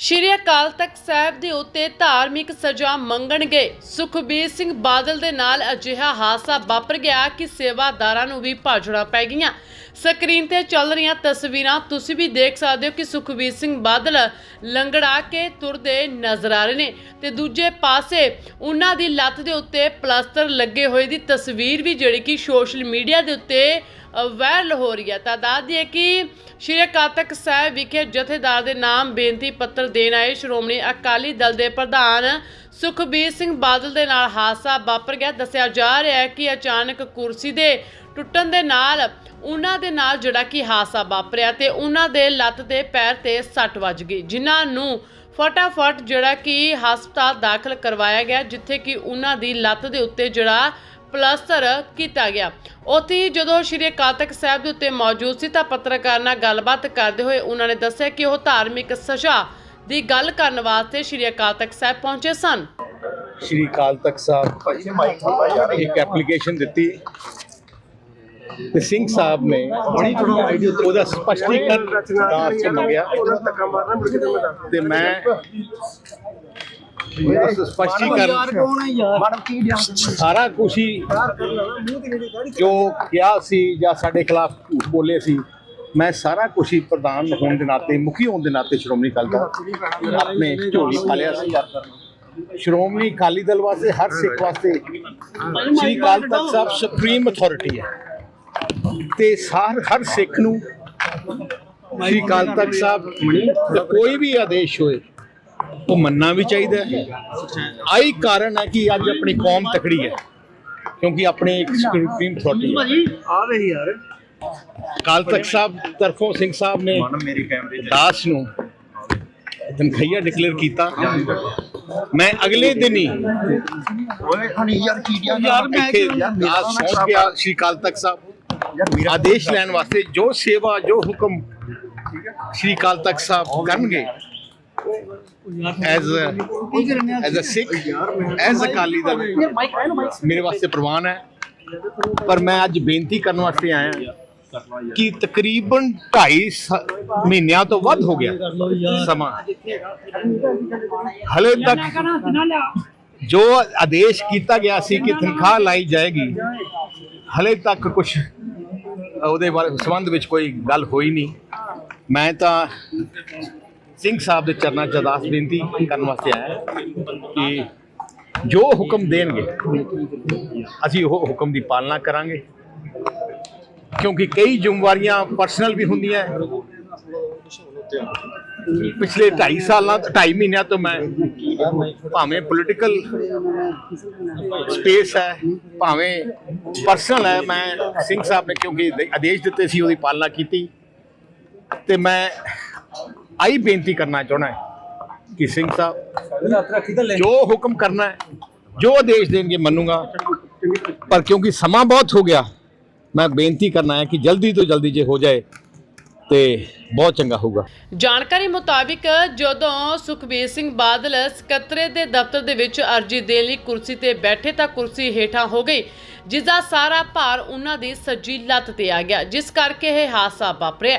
ਸ਼੍ਰੀ ਅਕਾਲ ਤਖਤ ਸਾਹਿਬ ਦੇ ਉੱਤੇ ਧਾਰਮਿਕ ਸਜ਼ਾ ਮੰਗਣਗੇ। ਸੁਖਬੀਰ ਸਿੰਘ ਬਾਦਲ ਦੇ ਨਾਲ ਅਜਿਹਾ ਹਾਦਸਾ ਵਾਪਰ ਗਿਆ ਕਿ ਸੇਵਾਦਾਰਾਂ ਨੂੰ ਵੀ ਭਾਜੜਾ ਪੈ ਗਈਆਂ। ਸਕਰੀਨ ਤੇ ਚੱਲ ਰਹੀਆਂ ਤਸਵੀਰਾਂ ਤੁਸੀਂ ਵੀ ਦੇਖ ਸਕਦੇ ਹੋ ਕਿ ਸੁਖਬੀਰ ਸਿੰਘ ਬਾਦਲ ਲੰਗੜਾ ਕੇ ਤੁਰਦੇ ਨਜ਼ਰ ਆ ਰਹੇ ਨੇ ਤੇ ਦੂਜੇ ਪਾਸੇ ਉਹਨਾਂ ਦੀ ਲੱਤ ਦੇ ਉੱਤੇ ਪਲਾਸਟਰ ਲੱਗੇ ਹੋਏ ਦੀ ਤਸਵੀਰ ਵੀ ਜਿਹੜੀ ਕਿ ਸੋਸ਼ਲ ਮੀਡੀਆ ਦੇ ਉੱਤੇ ਵਾਇਰਲ ਹੋ ਰਹੀ ਹੈ। ਤਾਂ ਦੱਸ ਦਈਏ ਕਿ ਸ਼੍ਰੀ ਅਕਾਲ ਤਖਤ ਸਾਹਿਬ ਵਿਖੇ ਜਥੇਦਾਰ ਦੇ ਨਾਮ ਬੇਨਤੀ ਪੱਤਰ ਦੇਣ ਆਏ ਸ਼੍ਰੋਮਣੀ ਅਕਾਲੀ ਦਲ ਦੇ ਪ੍ਰਧਾਨ ਸੁਖਬੀਰ ਸਿੰਘ ਬਾਦਲ ਦੇ ਨਾਲ ਹਾਦਸਾ ਵਾਪਰ ਗਿਆ। ਦੱਸਿਆ ਜਾ ਰਿਹਾ ਹੈ ਕਿ ਅਚਾਨਕ ਕੁਰਸੀ ਦੇ ਟੁੱਟਣ ਦੇ ਨਾਲ ਉਹਨਾਂ ਦੇ ਨਾਲ ਜਿਹੜਾ ਕਿ ਹਾਦਸਾ ਵਾਪਰਿਆ ਤੇ ਉਹਨਾਂ ਦੇ ਲੱਤ ਤੇ ਪੈਰ ਤੇ ਸੱਟ ਵੱਜ ਗਈ, ਜਿਨ੍ਹਾਂ ਨੂੰ ਫਟਾਫਟ ਜਿਹੜਾ ਕਿ ਹਸਪਤਾਲ ਦਾਖਲ ਕਰਵਾਇਆ ਗਿਆ, ਜਿੱਥੇ ਕਿ ਉਹਨਾਂ ਦੀ ਲੱਤ ਦੇ ਉੱਤੇ ਜਿਹੜਾ ਪਲਾਸਟਰ ਕੀਤਾ ਗਿਆ। ਉੱਥੇ ਹੀ ਜਦੋਂ ਸ਼੍ਰੀ ਅਕਾਲ ਤਖਤ ਸਾਹਿਬ ਦੇ ਉੱਤੇ ਮੌਜੂਦ ਸੀ ਤਾਂ ਪੱਤਰਕਾਰ ਨਾਲ ਗੱਲਬਾਤ ਕਰਦੇ ਹੋਏ ਉਹਨਾਂ ਨੇ ਦੱਸਿਆ ਕਿ ਉਹ ਧਾਰਮਿਕ ਸਜ਼ਾ ਦੀ ਗੱਲ ਕਰਨ ਵਾਸਤੇ ਸ਼੍ਰੀ ਅਕਾਲ ਤਖਤ ਸਾਹਿਬ ਪਹੁੰਚੇ ਸਨ। ਸ਼੍ਰੀ ਅਕਾਲ ਤਖਤ ਸਾਹਿਬ ਇੱਕ ਐਪਲੀਕੇਸ਼ਨ ਦਿੱਤੀ। ਤੇ ਸਿੰਘ ਸਾਹਿਬ ਨੇ ਉਹਦਾ ਸਪਸ਼ਟੀਕਰਨ ਦਾਸ ਮੰਗਿਆ ਤੇ ਮੈਂ ਸਾਰਾ ਕੁਝ ਹੀ ਜੋ ਕਿਹਾ ਸੀ ਜਾਂ ਸਾਡੇ ਖਿਲਾਫ ਝੂਠ ਬੋਲੇ ਸੀ ਮੈਂ ਸਾਰਾ ਕੁਝ ਹੀ ਪ੍ਰਧਾਨ ਹੋਣ ਦੇ ਨਾਤੇ ਮੁਖੀ ਹੋਣ ਦੇ ਨਾਤੇ ਸ਼੍ਰੋਮਣੀ ਅਕਾਲੀ ਦਲ ਆਪਣੇ ਝੋਲੀ ਪਾ ਲਿਆ ਸੀ। ਸ਼੍ਰੋਮਣੀ ਅਕਾਲੀ ਦਲ ਵਾਸਤੇ ਹਰ ਸਿੱਖ ਵਾਸਤੇ ਸ਼੍ਰੀ ਅਕਾਲ ਤਖਤ ਸਾਹਿਬ ਸੁਪਰੀਮ ਅਥਾਰਟੀ ਹੈ। ਤੇ ਸਾਰ ਹਰ ਸਿੱਖ ਨੂੰ ਸ਼੍ਰੀ ਅਕਾਲ ਤਖਤ ਸਾਹਿਬ ਕੋਈ ਵੀ ਆਦੇਸ਼ ਹੋਏ ਉਹ ਮੰਨਣਾ ਵੀ ਚਾਹੀਦਾ ਹੈ। ਆਈ ਕਾਰਨ ਹੈ ਕਿ ਅੱਜ ਆਪਣੀ ਕੌਮ ਤਕੜੀ ਹੈ ਕਿਉਂਕਿ ਆਪਣੇ ਇੱਕ ਸੁਪਰੀਮ ਅਥਾਰਟੀ ਹੈ। ਆ ਰਹੀ ਯਾਰ। ਅਕਾਲ ਤਖਤ ਸਾਹਿਬ ਤਰਫੋਂ ਸਿੰਘ ਸਾਹਿਬ ਨੇ ਮੇਰੇ ਕੈਮਰੇ ਦਾਸ ਨੂੰ ਤਨਖਈਆ ਡਿਕਲੇਅਰ ਕੀਤਾ। ਮੈਂ ਅਗਲੇ ਦਿਨ ਹੀ ਓਏ ਹਣੀ ਯਾਰ ਕੀੜੀਆਂ ਯਾਰ ਮੈਂ ਦਾਸ ਪਹੁੰਚ ਗਿਆ ਸ਼੍ਰੀ ਅਕਾਲ ਤਖਤ ਸਾਹਿਬ। ਆਦੇਸ਼ ਲੈਣ ਵਾਸਤੇ ਜੋ ਸੇਵਾ ਜੋ ਹੁਕਮ ਸ਼੍ਰੀ ਅਕਾਲ ਤਖਤ ਸਾਹਿਬ ਕਰਨਗੇ as as a Sikh as Akali Dal ਮੇਰੇ ਵਾਸਤੇ ਪ੍ਰਵਾਨ ਹੈ। ਪਰ ਮੈਂ ਅੱਜ ਬੇਨਤੀ ਕਰਨ ਵਾਸਤੇ ਆਇਆ ਕਿ ਤਕਰੀਬਨ 2.5 ਮਹੀਨਿਆਂ ਤੋਂ ਵੱਧ ਹੋ ਗਿਆ ਸਮਾਂ। ਹਲੇ ਤੱਕ ਜੋ ਆਦੇਸ਼ ਕੀਤਾ ਗਿਆ ਸੀ ਕਿ ਤਨਖਾਹ ਲਾਈ ਜਾਏਗੀ, ਹਲੇ ਤੱਕ ਕੁਝ ਉਹਦੇ ਬਾਰੇ ਸੰਬੰਧ ਵਿੱਚ ਕੋਈ ਗੱਲ ਹੋਈ ਨਹੀਂ। ਮੈਂ ਤਾਂ ਸਿੰਘ ਸਾਹਿਬ ਦੇ ਚਰਨਾਂ 'ਚ ਅਰਦਾਸ ਬੇਨਤੀ ਕਰਨ ਵਾਸਤੇ ਆਇਆ ਕਿ ਜੋ ਹੁਕਮ ਦੇਣਗੇ, ਅਸੀਂ ਉਹ ਹੁਕਮ ਦੀ ਪਾਲਣਾ ਕਰਾਂਗੇ। ਕਿਉਂਕਿ ਕਈ ਜ਼ਿੰਮੇਵਾਰੀਆਂ ਪਰਸਨਲ ਵੀ ਹੁੰਦੀਆਂ। ਪਿਛਲੇ 2.5 ਸਾਲਾਂ 2.5 ਮਹੀਨਿਆਂ ਤੋਂ ਮੈਂ ਭਾਵੇਂ ਪੋਲੀਟੀਕਲ ਸਪੇਸ ਹੈ, ਭਾਵੇਂ ਪਰਸਨਲ ਹੈ, ਮੈਂ ਸਿੰਘ ਸਾਹਿਬ ਨੇ ਕਿਉਂਕਿ ਆਦੇਸ਼ ਦਿੱਤੇ ਸੀ, ਉਹਦੀ ਪਾਲਣਾ ਕੀਤੀ। ਤੇ ਮੈਂ ਆਈ ਬੇਨਤੀ ਕਰਨਾ ਚਾਹਣਾ ਹੈ ਕਿ ਸਿੰਘ ਸਾਹਿਬ ਜੋ ਹੁਕਮ ਕਰਨਾ ਹੈ ਜੋ ਆਦੇਸ਼ ਦੇਣਗੇ ਮੰਨੂਗਾ। ਪਰ ਕਿਉਂਕਿ ਸਮਾਂ ਬਹੁਤ ਹੋ ਗਿਆ ਮੈਂ ਬੇਨਤੀ ਕਰਨਾ ਹੈ ਕਿ ਜਲਦੀ ਤੋਂ ਜਲਦੀ ਜੇ ਹੋ ਜਾਏ ਤੇ ਬਹੁਤ ਚੰਗਾ ਹੋਊਗਾ। ਜਾਣਕਾਰੀ ਮੁਤਾਬਿਕ ਜਦੋਂ ਸੁਖਬੀਰ ਸਿੰਘ ਬਾਦਲ ਸਕੱਤਰੇ ਦੇ ਦਫ਼ਤਰ ਦੇ ਵਿੱਚ ਅਰਜੀ ਦੇਣ ਲਈ ਕੁਰਸੀ ਤੇ ਬੈਠੇ ਤਾਂ ਕੁਰਸੀ ਹੇਠਾਂ ਹੋ ਗਈ ਜਿਸ ਦਾ ਸਾਰਾ ਭਾਰ ਉਹਨਾਂ ਦੀ ਸੱਜੀ ਲੱਤ ਤੇ ਆ ਗਿਆ ਜਿਸ ਕਰਕੇ ਇਹ ਹਾਦਸਾ ਵਾਪਰਿਆ।